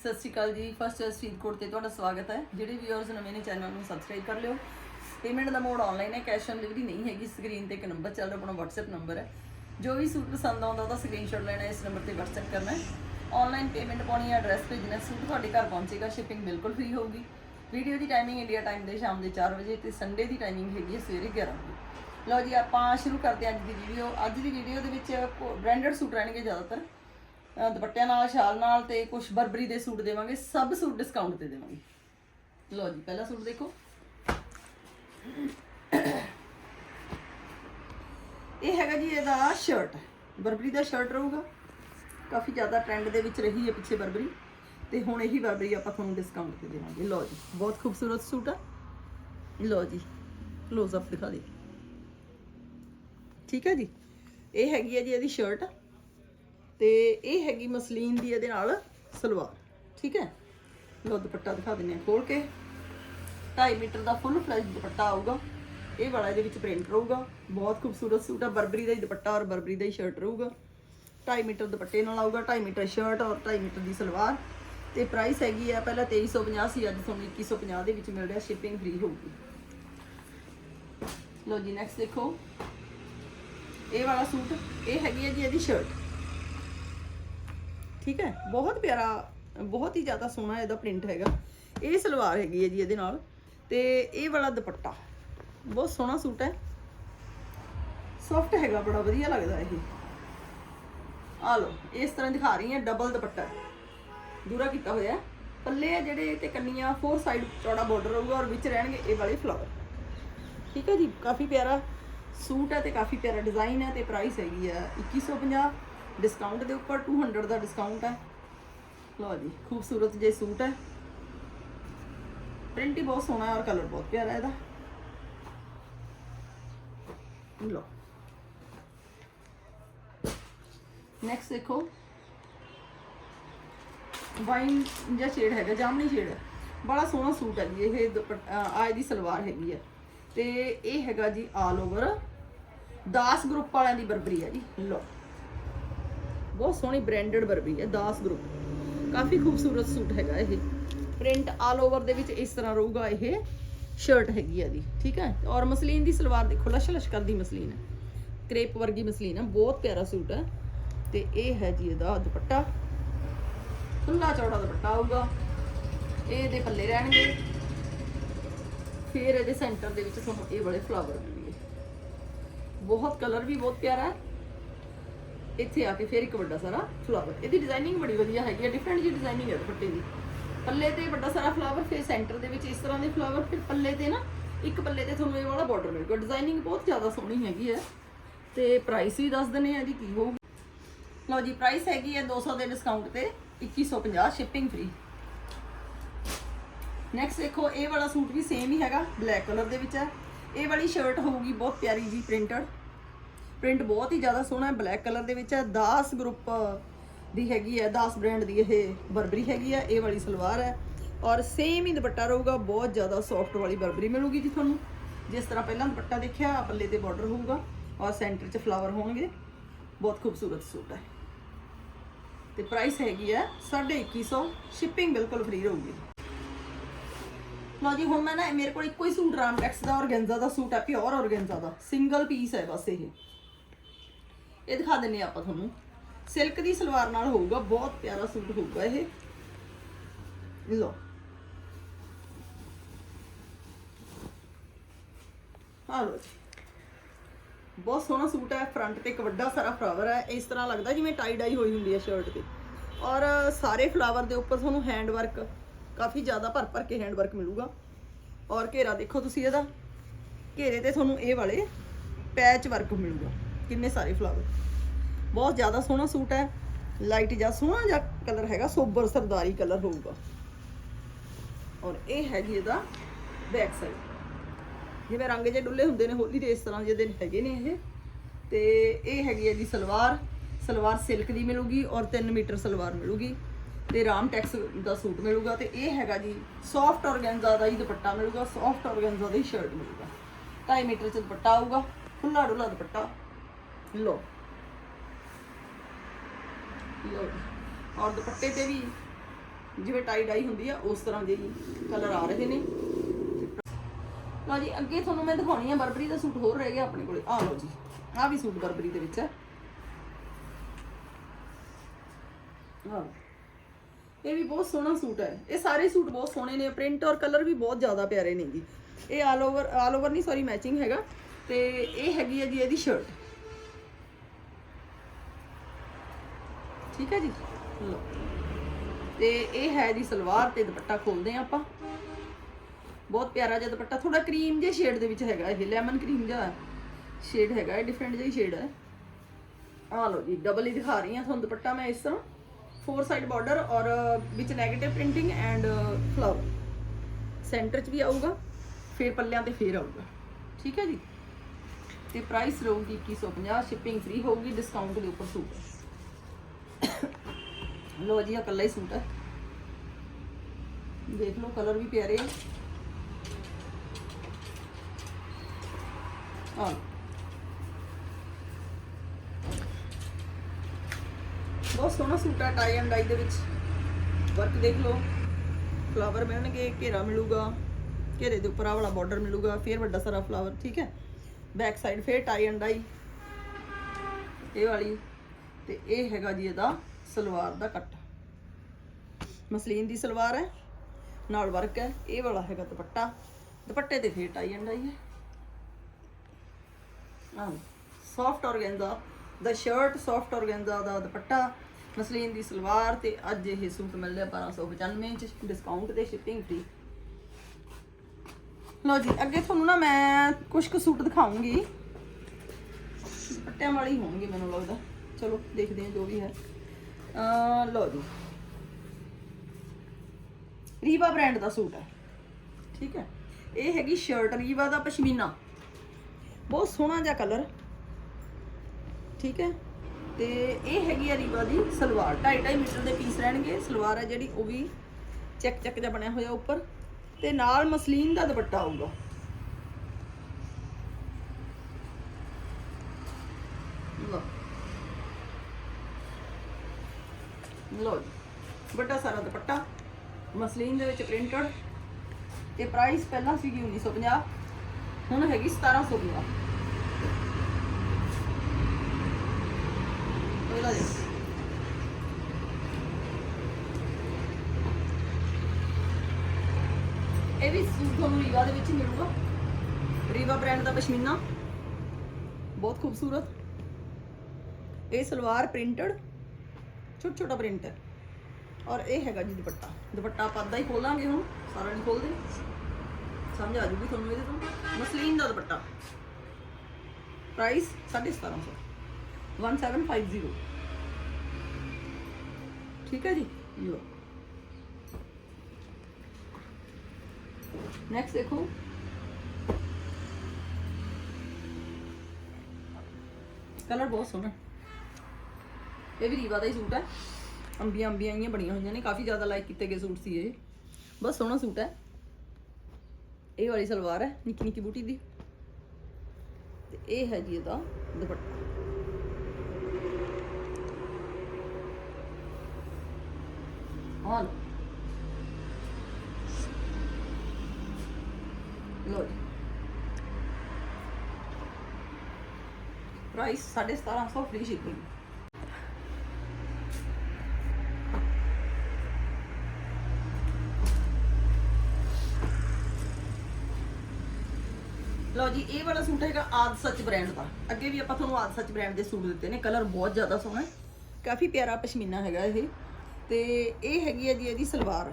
ਸਤਿ ਸ਼੍ਰੀ ਅਕਾਲ ਜੀ। ਫਸਟ ਇਸ ਫਰੀਦਕੋਟ ਤੇ ਤੁਹਾਡਾ ਸਵਾਗਤ ਹੈ। ਜਿਹੜੇ ਵੀਅਰਸ ਨਵੇਂ ਨੇ ਚੈਨਲ ਨੂੰ ਸਬਸਕ੍ਰਾਈਬ ਕਰ ਲਿਓ। ਪੇਮੈਂਟ ਦਾ ਮੋਡ ਆਨਲਾਈਨ ਹੈ ਕੈਸ਼ ਔਨ ਡਿਲੀਵਰੀ ਨਹੀਂ ਹੈਗੀ। ਸਕਰੀਨ ਤੇ ਇੱਕ ਨੰਬਰ ਚੱਲ ਰਿਹਾ, ਆਪਣਾ WhatsApp ਨੰਬਰ ਹੈ। ਜੋ ਵੀ ਸੂਟ ਪਸੰਦ ਆਉਂਦਾ ਉਹਦਾ ਸਕਰੀਨਸ਼ਾਟ ਲੈਣਾ, ਇਸ ਨੰਬਰ ਤੇ WhatsApp ਕਰਨਾ ਹੈ। ਆਨਲਾਈਨ ਪੇਮੈਂਟ ਪਾਉਣੀ ਹੈ ਐਡਰੈਸ ਭੇਜਣਾ ਸੂਟ ਤੁਹਾਡੇ ਘਰ ਪਹੁੰਚੇਗਾ ਸ਼ਿਪਿੰਗ ਬਿਲਕੁਲ ਫ੍ਰੀ ਹੋਊਗੀ। ਵੀਡੀਓ ਦੀ ਟਾਈਮਿੰਗ ਇੰਡੀਆ ਟਾਈਮ ਦੇ ਸ਼ਾਮ ਦੇ 4 ਵਜੇ ਤੇ ਸੰਡੇ ਦੀ ਟਾਈਮਿੰਗ ਹੈਗੀ ਹੈ ਸਵੇਰੇ 11 ਵਜੇ। ਲਓ ਜੀ, ਆਪਾਂ ਸ਼ੁਰੂ ਕਰਦੇ ਹਾਂ ਅੱਜ ਦੀ ਵੀਡੀਓ ਅੱਜ ਦੀ ਵੀਡੀਓ ਦੇ ਵਿੱਚ ਬ੍ਰਾਂਡਡ ਸੂਟ ਰਹਿਣਗੇ ਜ਼ਿਆਦਾਤਰ। ਅਹ ਦੁਪੱਟਿਆਂ ਨਾਲ, ਸ਼ਾਲ ਨਾਲ ਤੇ ਕੁਝ ਬਰਬਰੀ ਦੇ ਸੂਟ ਦੇਵਾਂਗੇ, ਸਭ ਸੂਟ ਡਿਸਕਾਊਂਟ ਤੇ ਦੇਵਾਂਗੇ। ਲਓ ਜੀ, ਪਹਿਲਾ ਸੂਟ ਦੇਖੋ। ਇਹ ਹੈਗਾ ਜੀ ਇਹਦਾ ਸ਼ਰਟ ਬਰਬਰੀ ਦਾ ਸ਼ਰਟ ਰਹੂਗਾ। ਕਾਫੀ ਜ਼ਿਆਦਾ ਟ੍ਰੈਂਡ ਦੇ ਵਿੱਚ ਰਹੀ ਹੈ ਪਿੱਛੇ ਬਰਬਰੀ। ਤੇ ਹੁਣ ਇਹੀ ਬਰਬਰੀ ਆਪਾਂ ਤੁਹਾਨੂੰ ਡਿਸਕਾਊਂਟ ਤੇ ਦੇਵਾਂਗੇ। ਲਓ ਜੀ, ਬਹੁਤ ਖੂਬਸੂਰਤ ਸੂਟ ਆ। ਲਓ ਜੀ ক্লোਜ਼ ਅਪ ਦਿਖਾ ਦੇ। ਠੀਕ ਹੈ ਜੀ? ਇਹ ਹੈਗੀ ਹੈ ਜੀ ਇਹਦੀ ਸ਼ਰਟ ਤੇ ਇਹ ਹੈਗੀ ਮਸਲੀਨ ਦੀ ਇਹਦੇ ਨਾਲ ਸਲਵਾਰ, ਠੀਕ ਹੈ? ਲੋ ਦੁਪੱਟਾ ਦਿਖਾ ਦਿੰਨੇ ਆ ਖੋਲ ਕੇ। 2.5 ਮੀਟਰ ਦਾ ਫੁੱਲ ਫਲੈਜ ਦੁਪੱਟਾ ਆਊਗਾ। ਇਹ ਵਾਲਾ ਇਹਦੇ ਵਿੱਚ ਪ੍ਰਿੰਟ ਰਹੂਗਾ। ਬਹੁਤ ਖੂਬਸੂਰਤ ਸੂਟ ਆ, ਬਰਬਰੀ ਦਾ ਹੀ ਦੁਪੱਟਾ ਔਰ ਬਰਬਰੀ ਦਾ ਹੀ ਸ਼ਰਟ ਰਹੂਗਾ। 2.5 ਮੀਟਰ ਦੁਪੱਟੇ ਨਾਲ ਆਊਗਾ 2.5 ਮੀਟਰ ਸ਼ਰਟ ਔਰ 2.5 ਮੀਟਰ ਦੀ ਸਲਵਾਰ। ਤੇ ਪ੍ਰਾਈਸ ਹੈਗੀ ਆ ਪਹਿਲਾਂ 2350 ਸੀ ਅੱਜ ਤੁਹਾਨੂੰ 2150 ਦੇ ਵਿੱਚ ਮਿਲ ਰਿਹਾ ਸ਼ਿਪਿੰਗ ਫ੍ਰੀ ਹੋਊਗੀ। ਲੋ ਜੀ ਨੈਕਸਟ ਦੇਖੋ। ਇਹ ਵਾਲਾ ਸੂਟ, ਇਹ ਹੈਗੀ ਹੈ ਜੀ ਇਹਦੀ ਸ਼ਰਟ ਠੀਕ ਹੈ? ਬਹੁਤ ਪਿਆਰਾ, ਬਹੁਤ ਹੀ ਜ਼ਿਆਦਾ ਸੋਹਣਾ ਇਹਦਾ ਪ੍ਰਿੰਟ ਹੈਗਾ। ਇਹ ਸਲਵਾਰ ਹੈਗੀ ਹੈ ਜੀ ਇਹਦੇ ਨਾਲ। ਤੇ ਇਹ ਵਾਲਾ ਦੁਪੱਟਾ। ਬਹੁਤ ਸੋਹਣਾ ਸੂਟ ਹੈ। ਸੌਫਟ ਹੈਗਾ, ਬੜਾ ਵਧੀਆ ਲੱਗਦਾ ਇਹ। ਆ ਲੋ ਇਸ ਤਰ੍ਹਾਂ ਦਿਖਾ ਰਹੀ ਹਾਂ ਡਬਲ ਦੁਪੱਟਾ। ਦੂਰਾ ਕੀਤਾ ਹੋਇਆ ਪੱਲੇ ਆ ਜਿਹੜੇ ਤੇ ਕੰਨੀਆਂ ਫੋਰ ਸਾਈਡ ਚੌੜਾ ਬਾਰਡਰ ਹੋਊਗਾ ਔਰ ਵਿੱਚ ਰਹਿਣਗੇ ਇਹ ਵਾਲੇ ਫਲਾਵਰ ਠੀਕ ਹੈ ਜੀ, ਕਾਫੀ ਪਿਆਰਾ ਸੂਟ ਹੈ ਤੇ ਕਾਫੀ ਪਿਆਰਾ ਡਿਜ਼ਾਈਨ ਹੈ ਤੇ ਪ੍ਰਾਈਸ ਹੈਗੀ ਹੈ 2150 ਡਿਸਕਾਊਂਟ ਦੇ ਉੱਪਰ 200 ਦਾ ਡਿਸਕਾਊਂਟ ਹੈ। ਲਓ ਜੀ, ਖੂਬਸੂਰਤ ਜੇ ਸੂਟ ਹੈ। ਪ੍ਰਿੰਟ ਹੀ ਬਹੁਤ ਸੋਹਣਾ ਹੈ ਔਰ ਕਲਰ ਬਹੁਤ ਪਿਆਰਾ ਇਹਦਾ। ਲਓ। ਨੈਕਸਟ ਦੇਖੋ। ਵਾਈਨ ਜਿਹਾ ਸ਼ੇਡ ਹੈਗਾ, ਜਾਮਨੀ ਸ਼ੇਡ ਬੜਾ ਸੋਹਣਾ ਸੂਟ ਹੈ ਜੀ, ਇਹ ਦੁਪੱਟਾ ਆਏ ਦੀ ਸਲਵਾਰ ਹੈਗੀ ਹੈ। ਤੇ ਇਹ ਹੈਗਾ ਜੀ ਆਲ ਓਵਰ ਦਾਸ ਗਰੁੱਪ ਵਾਲਿਆਂ ਦੀ ਬਰਬਰੀ ਹੈ ਜੀ। ਲਓ। ਬਹੁਤ ਸੋਹਣੀ ਬ੍ਰਾਂਡਡ ਬਰਬਰੀ ਹੈ, ਦਾਸ ਗਰੁੱਪ ਕਾਫੀ ਖੂਬਸੂਰਤ ਸੂਟ ਹੈਗਾ ਇਹ। ਪ੍ਰਿੰਟ ਆਲ ਓਵਰ ਦੇ ਵਿੱਚ ਇਸ ਤਰ੍ਹਾਂ ਰਹੂਗਾ ਇਹ ਸ਼ਰਟ ਹੈਗੀ ਹੈ ਦੀ ਠੀਕ ਹੈ? ਔਰ ਮਸਲੀਨ ਦੀ ਸਲਵਾਰ ਦੇਖੋ ਲਸ਼ ਲਸ਼ ਕਰਦੀ ਮਸਲੀਨ ਹੈ। ਕ੍ਰੇਪ ਵਰਗੀ ਮਸਲੀਨ ਹੈ, ਬਹੁਤ ਪਿਆਰਾ ਸੂਟ ਹੈ। ਤੇ ਇਹ ਹੈ ਜੀ ਇਹਦਾ ਦੁਪੱਟਾ। ਖੁੱਲਾ ਚੌੜਾ ਦੁਪੱਟਾ ਆਊਗਾ। ਇਹ ਇਹਦੇ ਪੱਲੇ ਰਹਿਣਗੇ। ਫਿਰ ਇਹਦੇ ਸੈਂਟਰ ਦੇ ਵਿੱਚ ਤੁਹਾਨੂੰ ਇਹ ਵਾਲੇ ਫਲਾਵਰ ਮਿਲਣਗੇ। ਬਹੁਤ ਕਲਰ ਵੀ ਬਹੁਤ ਪਿਆਰਾ ਹੈ। ਇੱਥੇ ਆ ਕੇ ਫਿਰ ਇੱਕ ਵੱਡਾ ਸਾਰਾ ਫਲਾਵਰ ਇਹਦੀ ਡਿਜ਼ਾਈਨਿੰਗ ਬੜੀ ਵਧੀਆ ਹੈਗੀ ਹੈ ਡਿਫਰੈਂਟ ਜੀ ਡਿਜ਼ਾਈਨਿੰਗ ਹੈ ਦੁਪੱਟੇ ਦੀ। ਪੱਲੇ ਤੇ ਵੱਡਾ ਸਾਰਾ ਫਲਾਵਰ ਫਿਰ ਸੈਂਟਰ ਦੇ ਵਿੱਚ ਇਸ ਤਰ੍ਹਾਂ ਦੇ ਫਲਾਵਰ ਫਿਰ ਪੱਲੇ ਤੇ ਨਾ ਇੱਕ ਪੱਲੇ ਤੇ ਤੁਹਾਨੂੰ ਇਹ ਵਾਲਾ ਬਾਰਡਰ ਮਿਲੇਗਾ। ਡਿਜ਼ਾਈਨਿੰਗ ਬਹੁਤ ਜ਼ਿਆਦਾ ਸੋਹਣੀ ਹੈਗੀ ਹੈ ਤੇ ਪ੍ਰਾਈਸ ਵੀ ਦੱਸ ਦਿੰਨੇ ਆ ਜੀ ਕੀ ਹੋਊਗੀ ਲਓ ਜੀ ਪ੍ਰਾਈਸ ਹੈਗੀ ਹੈ 200 ਦੇ ਡਿਸਕਾਊਂਟ ਤੇ 2150 ਸ਼ਿਪਿੰਗ ਫ੍ਰੀ ਨੈਕਸਟ ਦੇਖੋ, ਇਹ ਵਾਲਾ ਸੂਟ ਵੀ ਸੇਮ ਹੀ ਹੈਗਾ ਬਲੈਕ ਕਲਰ ਦੇ ਵਿੱਚ ਹੈ ਇਹ ਵਾਲੀ ਸ਼ਰਟ ਹੋਊਗੀ ਬਹੁਤ ਪਿਆਰੀ ਜੀ ਪ੍ਰਿੰਟਡ ਪ੍ਰਿੰਟ ਬਹੁਤ ਹੀ ਜ਼ਿਆਦਾ ਸੋਹਣਾ ਹੈ ਬਲੈਕ ਕਲਰ ਦੇ ਵਿੱਚ ਹੈ। 10 ਗਰੁੱਪ ਦੀ ਹੈਗੀ ਹੈ 10 ਬ੍ਰਾਂਡ ਦੀ ਇਹ ਬਰਬਰੀ ਹੈਗੀ ਹੈ, ਇਹ ਵਾਲੀ ਸਲਵਾਰ ਹੈ। ਔਰ ਸੇਮ ਹੀ ਦੁਪੱਟਾ ਰਹੂਗਾ, ਬਹੁਤ ਜ਼ਿਆਦਾ ਸੌਫਟ ਵਾਲੀ ਬਰਬਰੀ ਮਿਲੂਗੀ ਜੀ ਤੁਹਾਨੂੰ। ਜਿਸ ਤਰ੍ਹਾਂ ਪਹਿਲਾਂ ਦੁਪੱਟਾ ਦੇਖਿਆ, ਆਹ ਪੱਲੇ ਤੇ ਬਾਰਡਰ ਹੋਊਗਾ, ਔਰ ਸੈਂਟਰ 'ਚ ਫਲਾਵਰ ਹੋਣਗੇ। ਬਹੁਤ ਖੂਬਸੂਰਤ ਸੂਟ ਹੈ। ਤੇ ਪ੍ਰਾਈਸ ਹੈਗੀ ਹੈ 2150 ਸ਼ਿਪਿੰਗ ਬਿਲਕੁਲ ਫ੍ਰੀ ਰਹੂਗੀ। ਲਓ ਜੀ, ਹੁਣ ਮੈਂ ਨਾ ਮੇਰੇ ਕੋਲ ਇੱਕੋ ਹੀ ਸੂਟ ਰਾਮਟੈਕਸ ਦਾ ਔਰਗੈਂਜ਼ਾ ਦਾ ਸੂਟ ਹੈ ਪਿਓਰ ਔਰਗੈਂਜ਼ਾ ਦਾ। ਸਿੰਗਲ ਪੀਸ ਹੈ ਬਸ ਇਹ। ਇਹ ਦਿਖਾ ਦਿੰਨੇ ਆਪਾਂ ਤੁਹਾਨੂੰ। ਸਿਲਕ ਦੀ ਸਲਵਾਰ ਨਾਲ ਹੋਊਗਾ, ਬਹੁਤ ਪਿਆਰਾ ਸੂਟ ਹੋਊਗਾ ਇਹ। ਲਓ। ਆ ਲਓ ਜੀ। ਬਹੁਤ ਸੋਹਣਾ ਸੂਟ ਹੈ ਫਰੰਟ ਤੇ ਇੱਕ ਵੱਡਾ ਸਾਰਾ ਫਲਾਵਰ ਹੈ। ਇਸ ਤਰ੍ਹਾਂ ਲੱਗਦਾ ਜਿਵੇਂ ਟਾਈ ਡਾਈ ਹੋਈ ਹੁੰਦੀ ਹੈ ਸ਼ਰਟ ਤੇ। ਔਰ ਸਾਰੇ ਫਲਾਵਰ ਦੇ ਉੱਪਰ ਤੁਹਾਨੂੰ ਹੈਂਡ ਵਰਕ ਕਾਫੀ ਜ਼ਿਆਦਾ ਭਰ ਭਰ ਕੇ ਹੈਂਡ ਵਰਕ ਮਿਲੂਗਾ। ਔਰ ਘੇਰਾ ਦੇਖੋ ਤੁਸੀਂ ਇਹਦਾ। ਘੇਰੇ ਤੇ ਤੁਹਾਨੂੰ ਇਹ ਵਾਲੇ ਪੈਚ ਵਰਕ ਮਿਲੂਗਾ। ਕਿੰਨੇ ਸਾਰੇ ਫਲਾਵਰ ਬਹੁਤ ਜ਼ਿਆਦਾ ਸੋਹਣਾ ਸੂਟ ਹੈ। ਲਾਈਟ ਜਿਹਾ ਸੋਹਣਾ ਜਿਹਾ ਕਲਰ ਹੈਗਾ, ਸੋਬਰ ਸਰਦਾਰੀ ਕਲਰ ਹੋਊਗਾ। ਔਰ ਇਹ ਹੈਗੀ ਇਹਦਾ ਬੈਕ ਸਾਈਡ ਜਿਵੇਂ ਰੰਗ ਜੇ ਡੁੱਲੇ ਹੁੰਦੇ ਨੇ ਹੋਲੀ ਦੇ, ਇਸ ਤਰ੍ਹਾਂ ਜਿਹੇ ਦੇ ਹੈਗੇ ਨੇ ਇਹ। ਤੇ ਇਹ ਹੈਗੀ ਹੈ ਜੀ ਸਲਵਾਰ। ਸਲਵਾਰ ਸਿਲਕ ਦੀ ਮਿਲੂਗੀ ਔਰ 3 ਮੀਟਰ ਸਲਵਾਰ ਮਿਲੂਗੀ। ਤੇ ਰਾਮ ਟੈਕਸ ਦਾ ਸੂਟ ਮਿਲੂਗਾ ਤੇ ਇਹ ਹੈਗਾ ਜੀ ਸੌਫਟ ਔਰਗੈਂਜ਼ਾ ਦਾ ਹੀ ਦੁਪੱਟਾ ਮਿਲੂਗਾ। ਸੌਫਟ ਔਰਗੈਂਜ਼ਾ ਦਾ ਹੀ ਸ਼ਰਟ ਮਿਲੂਗਾ। 2.5 ਮੀਟਰ ਚ ਦੁਪੱਟਾ ਆਊਗਾ। ਖੁੱਲਾ ਡੁੱਲਾ ਦੁਪੱਟਾ। ਲੋ ਲੋ ਔਰ ਦੁਪੱਟੇ ਤੇ ਵੀ ਜਿਵੇਂ ਟਾਈ ਡਾਈ ਹੁੰਦੀ ਆ, ਉਸ ਤਰ੍ਹਾਂ ਦੇ ਕਲਰ ਆ ਰਹੇ ਨੇ। ਲਓ ਜੀ, ਅੱਗੇ ਤੁਹਾਨੂੰ ਮੈਂ ਦਿਖਾਉਣੀ ਆ ਬਰਬਰੀ ਦਾ ਸੂਟ ਹੋਰ ਰਹਿ ਗਿਆ ਆਪਣੇ ਕੋਲੇ। ਆ ਲਓ ਜੀ ਆ ਵੀ ਸੂਟ ਬਰਬਰੀ ਦੇ ਵਿੱਚ ਹੈ ਹਾਂ ਇਹ ਵੀ ਬਹੁਤ ਸੋਹਣਾ ਸੂਟ ਹੈ। ਇਹ ਸਾਰੇ ਸੂਟ ਬਹੁਤ ਸੋਹਣੇ ਨੇ। ਪ੍ਰਿੰਟ ਔਰ ਕਲਰ ਵੀ ਬਹੁਤ ਜ਼ਿਆਦਾ ਪਿਆਰੇ ਨੇ ਜੀ ਇਹ ਆਲ ਓਵਰ ਆਲ ਓਵਰ ਨਹੀਂ ਸੌਰੀ ਮੈਚਿੰਗ ਹੈਗਾ। ਤੇ ਇਹ ਹੈਗੀ ਹੈ ਜੀ ਇਹਦੀ ਸ਼ਰਟ ਠੀਕ ਹੈ ਜੀ? ਲਓ ਤੇ ਇਹ ਹੈ ਜੀ ਸਲਵਾਰ ਤੇ ਦੁਪੱਟਾ ਖੋਲਦੇ ਆ ਆਪਾਂ। ਬਹੁਤ ਪਿਆਰਾ ਜਿਹਾ ਦੁਪੱਟਾ। ਥੋੜਾ ਕਰੀਮ ਜਿਹੇ ਸ਼ੇਡ ਦੇ ਵਿੱਚ ਹੈਗਾ ਇਹ ਲੈਮਨ ਕਰੀਮ ਜਿਹਾ ਸ਼ੇਡ ਹੈਗਾ, ਇਹ ਡਿਫਰੈਂਟ ਜਿਹਾ ਸ਼ੇਡ ਹੈ। ਆ ਲਓ ਜੀ ਡਬਲ ਹੀ ਦਿਖਾ ਰਹੀ ਹਾਂ ਤੁਹਾਨੂੰ ਦੁਪੱਟਾ ਮੈਂ ਇਸ ਤਰ੍ਹਾਂ। ਫੋਰ ਸਾਈਡ ਬਾਰਡਰ ਔਰ ਵਿੱਚ negative printing and flower centre 'ਚ ਵੀ ਆਊਗਾ, ਫਿਰ ਪੱਲਿਆਂ ਤੇ ਫੇਰ ਆਊਗਾ। ਠੀਕ ਹੈ ਜੀ? ਤੇ ਪ੍ਰਾਈਸ ਰਹੂਗੀ 2150 ਸ਼ਿਪਿੰਗ ਫ੍ਰੀ ਹੋਊਗੀ ਡਿਸਕਾਊਂਟ ਦੇ ਉੱਪਰ ਸੂਟ। ਲੋ ਜੀ ਆ ਕੱਲਾ ਹੀ ਸੂਟ ਹੈ ਦੇਖ ਲਓ ਕਲਰ ਵੀ ਪਿਆਰੇ ਆ। ਆ ਬਹੁਤ ਸੋਹਣਾ ਸੂਟ ਹੈ ਟਾਈ ਐਂਡ ਡਾਈ ਦੇ ਵਿੱਚ। ਵਰਕ ਦੇਖ ਲਓ। ਫਲਾਵਰ ਮਿਲਣਗੇ, ਘੇਰਾ ਮਿਲੂਗਾ। ਘੇਰੇ ਦੇ ਉੱਪਰ ਆ ਵਾਲਾ ਬਾਰਡਰ ਮਿਲੂਗਾ, ਫਿਰ ਵੱਡਾ ਸਾਰਾ ਫਲਾਵਰ ਠੀਕ ਹੈ? ਬੈਕ ਸਾਈਡ ਫਿਰ ਟਾਈ ਐਂਡ ਡਾਈ ਇਹ ਵਾਲੀ। ਤੇ ਇਹ ਹੈਗਾ ਜੀ ਇਹਦਾ ਸਲਵਾਰ ਦਾ ਕੱਟ। ਮਸਲੀਨ ਦੀ ਸਲਵਾਰ ਹੈ, ਨਾਲ ਵਰਕ ਹੈ, ਇਹ ਵਾਲਾ ਹੈਗਾ ਦੁਪੱਟਾ। ਦੁਪੱਟੇ ਤੇ ਫੇਰ ਆਈ ਜਾਂਦਾ ਡਾਈ ਹੈ। ਸੌਫਟ ਔਰਗੈਂਜ਼ਾ ਦਾ ਸ਼ਰਟ ਸੌਫਟ ਔਰਗੈਂਜ਼ਾ ਦਾ ਦੁਪੱਟਾ, ਮਸਲੀਨ ਦੀ ਸਲਵਾਰ ਤੇ ਅੱਜ ਇਹ ਸੂਟ ਮਿਲ ਰਿਹਾ 1295 ਚ ਡਿਸਕਾਊਂਟ ਤੇ ਸ਼ਿਪਿੰਗ ਫ੍ਰੀ ਲੋ ਜੀ, ਅੱਗੇ ਤੁਹਾਨੂੰ ਨਾ ਮੈਂ ਕੁਝ ਕੁ ਸੂਟ ਦਿਖਾਉਂਗੀ। ਦੁਪੱਟਿਆਂ ਵਾਲੇ ਹੀ ਹੋਣਗੇ ਮੈਨੂੰ ਲੱਗਦਾ। ਚਲੋ, ਦੇਖਦੇ ਹਾਂ ਜੋ ਵੀ ਹੈ। ਅ ਲੋ ਜੀ। ਰੀਵਾ ਬ੍ਰਾਂਡ ਦਾ ਸੂਟ ਹੈ। ਠੀਕ ਹੈ। ਇਹ ਹੈਗੀ ਸ਼ਰਟ ਰੀਵਾ ਦਾ ਪਸ਼ਮੀਨਾ। ਬਹੁਤ ਸੋਹਣਾ ਜਿਹਾ ਕਲਰ ਠੀਕ ਹੈ। ਤੇ ਇਹ ਹੈਗੀ ਆ ਰੀਵਾ ਦੀ ਸਲਵਾਰ। 2.5 ਮੀਟਰ ਦੇ ਪੀਸ ਰਹਿਣਗੇ। ਸਲਵਾਰ ਹੈ ਜਿਹੜੀ, ਉਹ ਵੀ ਚੱਕ ਚੱਕ ਜਿਹਾ ਬਣਿਆ ਹੋਇਆ ਉੱਪਰ। ਤੇ ਨਾਲ ਮਸਲੀਨ ਦਾ ਦੁਪੱਟਾ ਆਊਗਾ ਲਓ ਲੋ ਜੀ। ਵੱਡਾ ਸਾਰਾ ਦੁਪੱਟਾ, ਮਸਲੀਨ ਦੇ ਵਿੱਚ ਪ੍ਰਿੰਟਡ ਤੇ ਪ੍ਰਾਈਸ ਪਹਿਲਾਂ ਸੀਗੀ 1950 ਹੁਣ ਹੈਗੀ 1750 ਉਹਦਾ ਦੇ ਇਹ ਵੀ ਸੂਟ ਤੁਹਾਨੂੰ ਰੀਵਾ ਦੇ ਵਿੱਚ ਹੀ ਮਿਲੂਗਾ। ਰੀਵਾ ਬ੍ਰਾਂਡ ਦਾ ਪਸ਼ਮੀਨਾ। ਬਹੁਤ ਖੂਬਸੂਰਤ। ਇਹ ਸਲਵਾਰ ਪ੍ਰਿੰਟਡ ਛੋਟਾ ਛੋਟਾ ਪ੍ਰਿੰਟ ਹੈ ਔਰ ਇਹ ਹੈਗਾ ਜੀ ਦੁਪੱਟਾ। ਦੁਪੱਟਾ ਆਪਾਂ ਅੱਧਾ ਹੀ ਖੋਲਾਂਗੇ ਹੁਣ, ਸਾਰਾ ਨਹੀਂ ਖੋਲਦੇ। ਸਮਝ ਆ ਜੂਗੀ ਤੁਹਾਨੂੰ ਇਹਦੇ ਤੋਂ? ਮਸਲੀਨ ਦਾ ਦੁਪੱਟਾ। ਪ੍ਰਾਈਸ 1750 1750 ਠੀਕ ਹੈ ਜੀ? ਲੋ ਨੈਕਸਟ ਦੇਖੋ। ਕਲਰ ਬਹੁਤ ਸੋਹਣਾ। ਇਹ ਵੀ ਰੀਵਾ ਦਾ ਹੀ ਸੂਟ ਹੈ। ਅੰਬੀਆਂ ਅੰਬੀਆਂ ਆਈਆਂ ਬਣੀਆਂ ਹੋਈਆਂ ਨੇ, ਕਾਫੀ ਜ਼ਿਆਦਾ ਲਾਈਕ ਕੀਤੇ ਗਏ ਸੂਟ ਸੀ ਇਹ। ਬਸ ਸੋਹਣਾ ਸੂਟ ਹੈ। ਇਹ ਵਾਲੀ ਸਲਵਾਰ ਹੈ, ਨਿੱਕੀ ਨਿੱਕੀ ਬੂਟੀ ਦੀ। ਤੇ ਇਹ ਹੈ ਜੀ ਇਹਦਾ ਦੁਪੱਟਾ। ਹਾਂ ਲੋ ਜੀ। ਪ੍ਰਾਈਸ 1750 ਫ੍ਰੀ ਸ਼ਿਪਿੰਗ ਲਓ ਜੀ, ਇਹ ਵਾਲਾ ਸੂਟ ਹੈਗਾ ਆਦ ਸੱਚ ਬ੍ਰਾਂਡ ਦਾ। ਅੱਗੇ ਵੀ ਆਪਾਂ ਤੁਹਾਨੂੰ ਆਦ ਸੱਚ ਬ੍ਰਾਂਡ ਦੇ ਸੂਟ ਦਿੱਤੇ ਨੇ ਕਲਰ ਬਹੁਤ ਜ਼ਿਆਦਾ ਸੋਹਣਾ ਹੈ। ਕਾਫੀ ਪਿਆਰਾ ਪਸ਼ਮੀਨਾ ਹੈਗਾ ਇਹ। ਤੇ ਇਹ ਹੈਗੀ ਹੈ ਜੀ ਇਹਦੀ ਸਲਵਾਰ।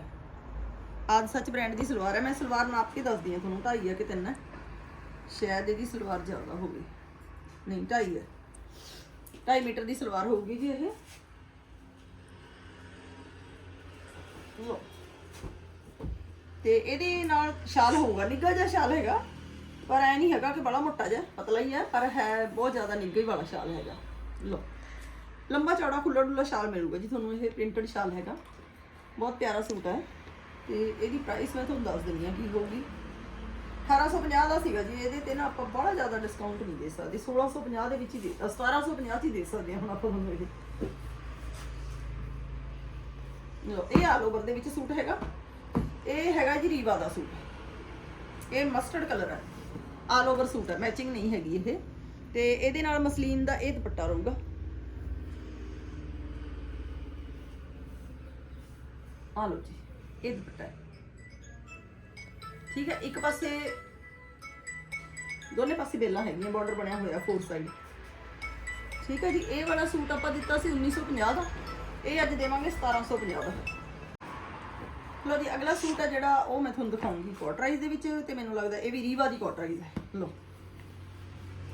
ਆਦ ਸੱਚ ਬ੍ਰਾਂਡ ਦੀ ਸਲਵਾਰ ਹੈ। ਮੈਂ ਸਲਵਾਰ ਨਾਪ ਕੇ ਦੱਸਦੀ ਹਾਂ ਤੁਹਾਨੂੰ, ਢਾਈ ਹੈ ਕਿ ਤਿੰਨ ਹੈ ਸ਼ਾਇਦ ਇਹਦੀ ਸਲਵਾਰ ਜ਼ਿਆਦਾ ਹੋਵੇ। ਨਹੀਂ, ਢਾਈ ਹੈ ਢਾਈ ਮੀਟਰ ਦੀ ਸਲਵਾਰ ਹੋਊਗੀ ਜੀ ਇਹ। ਲਓ। ਤੇ ਇਹਦੇ ਨਾਲ ਸ਼ਾਲ ਹੋਊਗਾ, ਨਿੱਘਾ ਜਿਹਾ ਸ਼ਾਲ ਹੈਗਾ। ਪਰ ਐ ਨਹੀਂ ਹੈਗਾ ਕਿ ਬੜਾ ਮੋਟਾ ਜਿਹਾ ਪਤਲਾ ਹੀ ਹੈ ਪਰ ਹੈ ਬਹੁਤ ਜ਼ਿਆਦਾ ਨਿੱਘਾ ਹੀ ਵਾਲਾ ਸ਼ਾਲ ਹੈਗਾ। ਲੋ ਲੰਬਾ ਚੌੜਾ ਖੁੱਲਾ ਡੁੱਲਾ ਸ਼ਾਲ ਮਿਲੂਗਾ ਜੀ ਤੁਹਾਨੂੰ ਇਹ ਪ੍ਰਿੰਟਡ ਸ਼ਾਲ ਹੈਗਾ। ਬਹੁਤ ਪਿਆਰਾ ਸੂਟ ਹੈ। ਤੇ ਇਹਦੀ ਪ੍ਰਾਈਸ ਮੈਂ ਤੁਹਾਨੂੰ ਦੱਸ ਦਿੰਦੀ ਹਾਂ ਕੀ ਹੋਊਗੀ। 1850 ਦਾ ਸੀਗਾ ਜੀ ਇਹਦੇ ਤੇ ਨਾ ਆਪਾਂ ਬੜਾ ਜ਼ਿਆਦਾ ਡਿਸਕਾਊਂਟ ਨਹੀਂ ਦੇ ਸਕਦੇ। 1650 ਦੇ ਵਿੱਚ ਹੀ ਦੇ ਅ, 1750 ਚ ਹੀ ਦੇ ਸਕਦੇ ਹਾਂ ਹੁਣ ਆਪਾਂ ਤੁਹਾਨੂੰ ਇਹ। ਲੋ ਇਹ ਆਲ ਓਵਰ ਦੇ ਵਿੱਚ ਸੂਟ ਹੈਗਾ। ਇਹ ਹੈਗਾ ਜੀ ਰੀਵਾ ਦਾ ਸੂਟ। ਇਹ ਮਸਟਰਡ ਕਲਰ ਹੈ। ਆਲ ਓਵਰ ਸੂਟ ਹੈ ਮੈਚਿੰਗ ਨਹੀਂ ਹੈਗੀ ਇਹ। ਤੇ ਇਹਦੇ ਨਾਲ ਮਸਲੀਨ ਦਾ ਇਹ ਦੁਪੱਟਾ ਰਹੂਗਾ। ਆ ਲਓ ਜੀ, ਇਹ ਦੁਪੱਟਾ ਹੈ। ਠੀਕ ਹੈ, ਇੱਕ ਪਾਸੇ ਦੋਨੇ ਪਾਸੇ ਬੇਲਾਂ ਹੈਗੀਆਂ ਬਾਰਡਰ ਬਣਿਆ ਹੋਇਆ ਫੋਰ ਸਾਈਡ ਠੀਕ ਹੈ ਜੀ, ਇਹ ਵਾਲਾ ਸੂਟ ਆਪਾਂ ਦਿੱਤਾ ਸੀ 1950 ਦਾ। ਇਹ ਅੱਜ ਦੇਵਾਂਗੇ 1750 ਦਾ। ਲੋ ਜੀ, ਅਗਲਾ ਸੂਟ ਹੈ ਜਿਹੜਾ ਉਹ ਮੈਂ ਤੁਹਾਨੂੰ ਦਿਖਾਉਂਗੀ ਕੋਟਰਾਈਜ਼ ਦੇ ਵਿੱਚ ਤੇ ਮੈਨੂੰ ਲੱਗਦਾ ਇਹ ਵੀ ਰੀਵਾ ਦੀ ਕੋਟਰਾਈਜ਼ ਹੈ। ਲੋ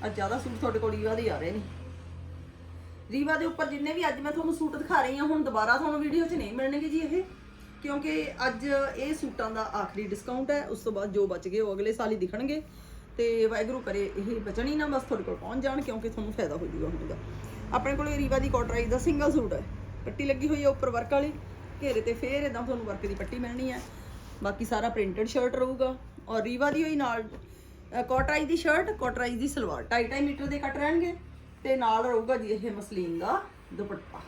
ਅੱਜ ਜ਼ਿਆਦਾ ਸੂਟ ਤੁਹਾਡੇ ਕੋਲ ਰੀਵਾ ਦੇ ਆ ਰਹੇ ਨੇ। ਰੀਵਾ ਦੇ ਉੱਪਰ ਜਿੰਨੇ ਵੀ ਅੱਜ ਮੈਂ ਤੁਹਾਨੂੰ ਸੂਟ ਦਿਖਾ ਰਹੀ ਹਾਂ, ਹੁਣ ਦੁਬਾਰਾ ਤੁਹਾਨੂੰ ਵੀਡੀਓ 'ਚ ਨਹੀਂ ਮਿਲਣਗੇ ਜੀ ਇਹ, ਕਿਉਂਕਿ ਅੱਜ ਇਹ ਸੂਟਾਂ ਦਾ ਆਖਰੀ ਡਿਸਕਾਊਂਟ ਹੈ, ਉਸ ਤੋਂ ਬਾਅਦ ਜੋ ਬਚ ਗਏ ਉਹ ਅਗਲੇ ਸਾਲ ਹੀ ਦਿਖਣਗੇ। ਤੇ ਵਾਹਿਗੁਰੂ ਕਰੇ ਇਹ ਬਚਣ ਹੀ ਨਾ, ਬਸ ਤੁਹਾਡੇ ਕੋਲ ਪਹੁੰਚ ਜਾਣ, ਕਿਉਂਕਿ ਤੁਹਾਨੂੰ ਫਾਇਦਾ ਹੋ ਜਾਊਗਾ ਹੁਣ ਦਾ ਆਪਣੇ ਕੋਲ ਰੀਵਾ ਦੀ ਕੋਟਰਾਈਜ਼ ਦਾ ਸਿੰਗਲ ਸੂਟ ਹੈ। ਪੱਟੀ ਲੱਗੀ ਹੋਈ ਹੈ ਉੱਪਰ ਵਰਕ ਵਾਲੀ। ਘੇਰੇ ਤੇ ਫੇਰ ਇਦਾਂ ਤੁਹਾਨੂੰ ਵਰਕ ਦੀ ਪੱਟੀ ਮਿਲਣੀ ਹੈ। ਬਾਕੀ ਸਾਰਾ ਪ੍ਰਿੰਟਡ ਸ਼ਰਟ ਰਹੂਗਾ। ਔਰ ਰੀਵਾ ਦੀ ਹੋਈ ਨਾਲ ਕੋਟਰਾਈਜ਼ ਦੀ ਸ਼ਰਟ ਕੋਟਰਾਈਜ਼ ਦੀ ਸਲਵਾਰ। 2.5 ਮੀਟਰ ਦੇ ਕੱਟ ਰਹਿਣਗੇ। ਤੇ ਨਾਲ ਰਹੂਗਾ ਜੀ ਇਹ ਮਸਲੀਨ ਦਾ ਦੁਪੱਟਾ।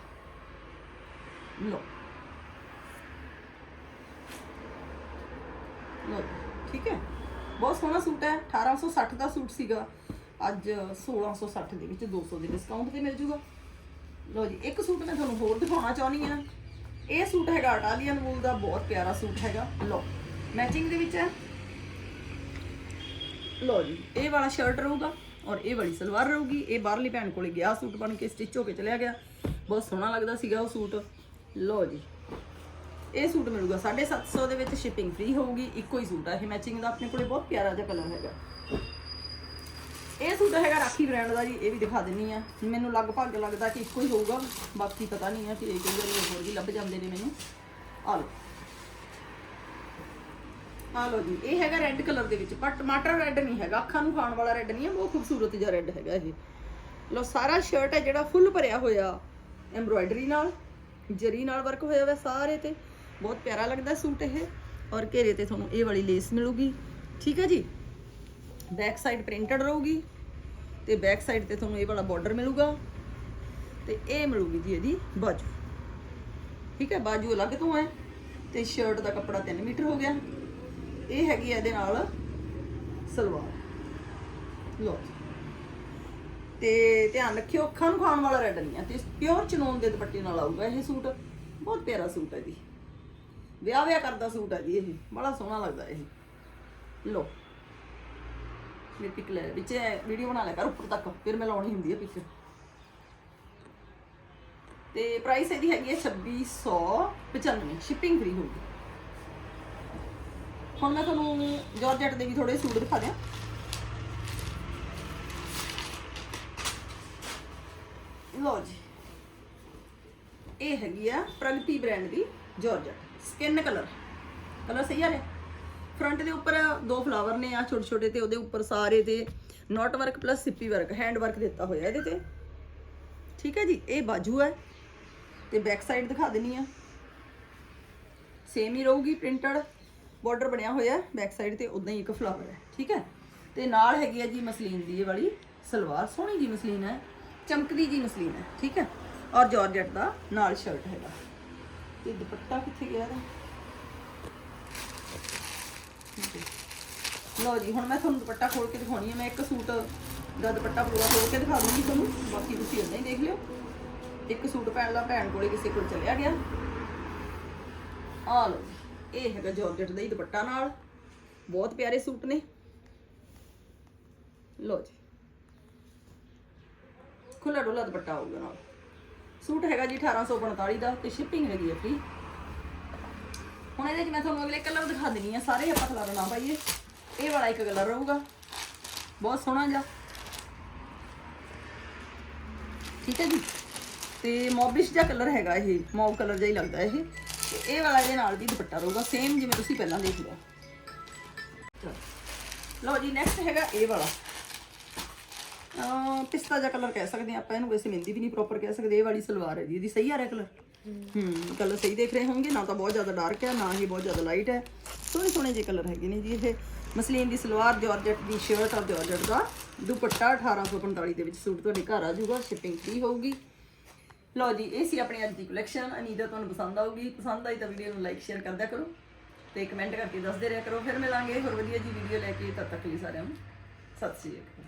ਲੋ ਲੋ ਠੀਕ ਹੈ? ਬਹੁਤ ਸੋਹਣਾ ਸੂਟ ਹੈ। 1860 ਦਾ ਸੂਟ ਸੀਗਾ। ਅੱਜ 1660 ਦੇ ਵਿੱਚ 200 ਦੇ ਡਿਸਕਾਊਂਟ ਤੇ ਮਿਲ ਜੂਗਾ। ਲੋ ਜੀ, ਇੱਕ ਸੂਟ ਮੈਂ ਤੁਹਾਨੂੰ ਹੋਰ ਦਿਖਾਉਣਾ ਚਾਹੁੰਦੀ ਆ ਇਹ ਸੂਟ ਹੈਗਾ ਅਟਾਲੀਅਨ ਵੂਲ ਦਾ, ਬਹੁਤ ਪਿਆਰਾ ਸੂਟ ਹੈਗਾ। ਲੋ ਮੈਚਿੰਗ ਦੇ ਵਿੱਚ ਹੈ। ਲੋ ਜੀ, ਇਹ ਵਾਲਾ ਸ਼ਰਟ ਰਹੂਗਾ ਔਰ ਇਹ ਵਾਲੀ ਸਲਵਾਰ ਰਹੂਗੀ। ਇਹ ਬਾਹਰਲੀ ਭੈਣ ਕੋਲੇ ਗਿਆ ਸੂਟ ਬਣ ਕੇ ਸਟਿਚ ਹੋ ਕੇ ਚਲਿਆ ਗਿਆ। ਬਹੁਤ ਸੋਹਣਾ ਲੱਗਦਾ ਸੀਗਾ ਉਹ ਸੂਟ। ਲੋ ਜੀ, ਇਹ ਸੂਟ ਮਿਲੂਗਾ 750 ਦੇ ਵਿੱਚ ਸ਼ਿਪਿੰਗ ਫ੍ਰੀ ਹੋਊਗੀ। ਇੱਕੋ ਹੀ ਸੂਟ ਆ, ਇਹ ਮੈਚਿੰਗ ਦਾ ਆਪਣੇ ਕੋਲੇ ਬਹੁਤ ਪਿਆਰਾ ਜਿਹਾ ਕਲਰ ਹੈਗਾ। ਇਹ ਸੂਟ ਹੈਗਾ ਰਾਖੀ ਬ੍ਰਾਂਡ ਦਾ ਜੀ, ਇਹ ਵੀ ਦਿਖਾ ਦਿੰਨੀ ਆ। ਮੈਨੂੰ ਲਗਭਗ ਲੱਗਦਾ ਕਿ ਇੱਕੋ ਹੀ ਹੋਊਗਾ, ਬਾਕੀ ਪਤਾ ਨਹੀਂ ਆ ਕਿ ਇਹ ਕਈ ਵਾਰੀ ਹੋਰ ਵੀ ਲੱਭ ਜਾਂਦੇ ਨੇ ਮੈਨੂੰ। ਆ ਲਓ। ਆ ਲਓ ਜੀ, ਇਹ ਹੈਗਾ ਰੈੱਡ ਕਲਰ ਦੇ ਵਿੱਚ ਪਰ ਟਮਾਟਰ ਰੈੱਡ ਨਹੀਂ ਹੈਗਾ, ਅੱਖਾਂ ਨੂੰ ਖਾਣ ਵਾਲਾ ਰੈੱਡ ਨਹੀਂ ਹੈ ਬਹੁਤ ਖੂਬਸੂਰਤ ਜਿਹਾ ਰੈੱਡ ਹੈਗਾ ਇਹ। ਲਓ, ਸਾਰਾ ਸ਼ਰਟ ਹੈ ਜਿਹੜਾ ਫੁੱਲ ਭਰਿਆ ਹੋਇਆ ਐਮਬ੍ਰੋਇਡਰੀ ਨਾਲ, ਜਰੀ ਨਾਲ ਵਰਕ ਹੋਇਆ ਹੋਇਆ ਸਾਰੇ ਤੇ। ਬਹੁਤ ਪਿਆਰਾ ਲੱਗਦਾ ਸੂਟ ਇਹ, ਔਰ ਘੇਰੇ ਤੇ ਤੁਹਾਨੂੰ ਇਹ ਵਾਲੀ ਲੇਸ ਮਿਲੂਗੀ। ਠੀਕ ਹੈ ਜੀ? ਬੈਕ ਸਾਈਡ ਪ੍ਰਿੰਟਡ ਰਹੂਗੀ ਤੇ ਬੈਕ ਸਾਈਡ ਤੇ ਤੁਹਾਨੂੰ ਇਹ ਵਾਲਾ ਬਾਰਡਰ ਮਿਲੂਗਾ ਤੇ ਇਹ ਮਿਲੂਗੀ ਜੀ ਇਹਦੀ ਬਾਜੂ। ਠੀਕ ਹੈ, ਬਾਜੂ ਅਲੱਗ ਤੋਂ ਹੈ ਤੇ ਸ਼ਰਟ ਦਾ ਕੱਪੜਾ 3 ਮੀਟਰ ਹੋ ਗਿਆ। ਇਹ ਹੈਗੀ ਹੈ ਇਹਦੇ ਨਾਲ ਸਲਵਾਰ। ਲੋ ਤੇ ਧਿਆਨ ਰੱਖਿਓ, ਅੱਖਾਂ ਨੂੰ ਖਾਣ ਵਾਲਾ ਰੈੱਡ ਨਹੀਂ ਹੈ ਤੇ ਪਿਓਰ ਚਨੋਨ ਦੇ ਦੁਪੱਟੇ ਨਾਲ ਆਊਗਾ ਇਹ ਸੂਟ। ਬਹੁਤ ਪਿਆਰਾ ਸੂਟ ਹੈ ਜੀ। ਵਿਆਹ ਵਿਆਹ ਕਰਦਾ ਸੂਟ ਹੈ ਜੀ ਇਹ। ਬੜਾ ਸੋਹਣਾ ਲੱਗਦਾ ਇਹ। ਲੋ ਮੇਰੇ ਪਿਕ ਲੈ, ਵਿੱਚ ਵੀਡੀਓ ਬਣਾ ਲਿਆ ਕਰ ਉੱਪਰ ਤੱਕ, ਫਿਰ ਮੈਂ ਲਾਉਣੀ ਹੁੰਦੀ ਹੈ ਪਿਕ ਤੇ ਪ੍ਰਾਈਸ ਇਹਦੀ ਹੈਗੀ ਹੈ 2695 ਸ਼ਿਪਿੰਗ ਫ੍ਰੀ ਹੋਊਗੀ। ਹੁਣ ਮੈਂ ਤੁਹਾਨੂੰ ਜਾਰਜਟ ਦੇ ਵੀ ਥੋੜੇ ਸੂਟ ਦਿਖਾ ਦਿਆਂ। ਲੋ ਜੀ। ਇਹ ਹੈਗੀ ਆ ਪ੍ਰਗਤੀ ਬ੍ਰਾਂਡ ਦੀ ਜਾਰਜਟ ਸਕਿਨ ਕਲਰ ਕਲਰ ਸਹੀ ਆ ਰਿਹਾ? ਫਰੰਟ ਦੇ ਉੱਪਰ ਦੋ ਫਲਾਵਰ ਨੇ ਆ ਛੋਟੇ ਛੋਟੇ ਤੇ ਉਹਦੇ ਉੱਪਰ ਸਾਰੇ ਤੇ ਨੋਟ ਵਰਕ ਪਲੱਸ ਸਿੱਪੀ ਵਰਕ ਹੈਂਡ ਵਰਕ ਦਿੱਤਾ ਹੋਇਆ ਇਹਦੇ ਤੇ। ਠੀਕ ਹੈ ਜੀ, ਇਹ ਬਾਜੂ ਹੈ। ਤੇ ਬੈਕ ਸਾਈਡ ਦਿਖਾ ਦਿੰਨੀ ਆ। ਸੇਮ ਹੀ ਰਹੂਗੀ ਪ੍ਰਿੰਟਡ ਬਾਰਡਰ ਬਣਿਆ ਹੋਇਆ ਬੈਕ ਸਾਈਡ ਤੇ ਉਦਾਂ ਹੀ ਇੱਕ ਫਲਾਵਰ ਹੈ। ਠੀਕ ਹੈ? ਤੇ ਨਾਲ ਹੈਗੀ ਹੈ ਜੀ ਮਸਲੀਨ ਦੀ ਇਹ ਵਾਲੀ, ਸਲਵਾਰ, ਸੋਹਣੀ ਜੀ ਮਸਲੀਨ ਹੈ, ਚਮਕਦੀ ਜੀ ਮਸਲੀਨ ਹੈ। ਠੀਕ ਹੈ? ਔਰ ਜਾਰਜਟ ਦਾ ਨਾਲ ਸ਼ਰਟ ਹੈਗਾ। ਤੇ ਦੁਪੱਟਾ ਕਿੱਥੇ ਗਿਆ ਇਹਦਾ? ਲਓ ਜੀ, ਹੁਣ ਮੈਂ ਤੁਹਾਨੂੰ ਦੁਪੱਟਾ ਖੋਲ ਕੇ ਦਿਖਾਉਣੀ ਹੈ ਮੈਂ ਇੱਕ ਸੂਟ ਦਾ ਦੁਪੱਟਾ ਪੂਰਾ ਖੋਲ ਕੇ ਦਿਖਾ ਦੂੰਗੀ ਤੁਹਾਨੂੰ। ਬਾਕੀ ਤੁਸੀਂ ਉਦਾਂ ਹੀ ਦੇਖ ਲਿਓ। ਇੱਕ ਸੂਟ ਪੈਣ ਲਾ ਭੈਣ ਕੋਲੇ ਕਿਸੇ ਕੋਲ ਚਲਿਆ ਗਿਆ। ਆ ਲਓ ਇਹ ਹੈਗਾ ਜਾਰਜਟ ਦਾ ਹੀ ਦੁਪੱਟਾ ਨਾਲ। ਬਹੁਤ ਪਿਆਰੇ ਸੂਟ ਨੇ। ਲਓ ਜੀ ਖੁੱਲਾ ਡੋਲਾ ਦੁਪੱਟਾ ਹੋਊਗਾ ਨਾਲ। ਸੂਟ ਹੈਗਾ ਜੀ 1845 ਦਾ ਤੇ ਸ਼ਿਪਿੰਗ ਹੈਗੀ ਹੈ ਫ੍ਰੀ ਹੁਣ ਇਹਦੇ 'ਚ ਮੈਂ ਤੁਹਾਨੂੰ ਅਗਲੇ ਕਲਰ ਦਿਖਾ ਦਿੰਨੀ ਆ, ਸਾਰੇ ਆਪਾਂ ਕਲਰ ਨਾ ਪਾਈਏ। ਇਹ ਵਾਲਾ ਇੱਕ ਕਲਰ ਰਹੂਗਾ। ਬਹੁਤ ਸੋਹਣਾ ਜਿਹਾ। ਠੀਕ ਹੈ ਜੀ? ਤੇ ਮੌਬਿਸ਼ ਜਿਹਾ ਕਲਰ ਹੈਗਾ ਇਹ ਮੌਵ ਕਲਰ ਜਿਹਾ ਹੀ ਲੱਗਦਾ ਇਹ। ਤੇ ਇਹ ਵਾਲਾ ਇਹਦੇ ਨਾਲ ਵੀ ਦੁਪੱਟਾ ਰਹੂਗਾ ਸੇਮ ਜਿਵੇਂ ਤੁਸੀਂ ਪਹਿਲਾਂ ਦੇਖ ਲਿਆ। ਲਓ ਜੀ ਨੈਕਸਟ ਹੈਗਾ ਇਹ ਵਾਲਾ। ਪਿਸਤਾ ਜਿਹਾ ਕਲਰ ਕਹਿ ਸਕਦੇ ਹਾਂ ਆਪਾਂ ਇਹਨੂੰ, ਵੈਸੇ ਮਹਿੰਦੀ ਵੀ ਨਹੀਂ ਪ੍ਰੋਪਰ ਕਹਿ ਸਕਦੇ, ਇਹ ਵਾਲੀ ਸਲਵਾਰ ਹੈ ਜੀ, ਇਹਦੀ ਸਹੀ ਆ ਰਿਹਾ ਕਲਰ ਹੂੰ, ਕਲਰ ਸਹੀ ਦੇਖ ਰਹੇ ਹੋਵੋਗੇ ਨਾ ਤਾਂ ਬਹੁਤ ਜ਼ਿਆਦਾ ਡਾਰਕ ਹੈ, ਨਾ ਹੀ ਬਹੁਤ ਜ਼ਿਆਦਾ ਲਾਈਟ ਹੈ। ਸੋਹਣੇ ਸੋਹਣੇ ਜਿਹੇ ਕਲਰ ਹੈਗੇ ਨੇ ਜੀ ਇਹ। ਮਸਲੀਨ ਦੀ ਸਲਵਾਰ ਜਾਰਜਟ ਦੀ ਸ਼ਰਟ ਔਰ ਜਾਰਜਟ ਦਾ ਦੁਪੱਟਾ 1845 ਦੇ ਵਿੱਚ ਸੂਟ ਤੁਹਾਡੇ ਘਰ ਆ ਜਾਊਗਾ ਸ਼ਿਪਿੰਗ ਫ੍ਰੀ ਹੋਊਗੀ। ਲਓ ਜੀ, ਇਹ ਸੀ ਆਪਣੀ ਅੱਜ ਦੀ ਕਲੈਕਸ਼ਨ ਅਨੀਦਾ ਤੁਹਾਨੂੰ ਪਸੰਦ ਆਊਗੀ। ਪਸੰਦ ਆਈ ਤਾਂ ਵੀਡੀਓ ਨੂੰ ਲਾਈਕ ਸ਼ੇਅਰ ਕਰਦਿਆ ਕਰੋ ਤੇ ਕਮੈਂਟ ਕਰਕੇ ਦੱਸਦੇ ਰਿਹਾ ਕਰੋ। ਫਿਰ ਮਿਲਾਂਗੇ ਹੋਰ ਵਧੀਆ ਜੀ ਵੀਡੀਓ ਲੈ ਕੇ, ਤਦ ਤੱਕ ਲਈ ਸਾਰਿਆਂ ਨੂੰ। ਸਤਿ ਸ਼੍ਰੀ ਅਕਾਲ।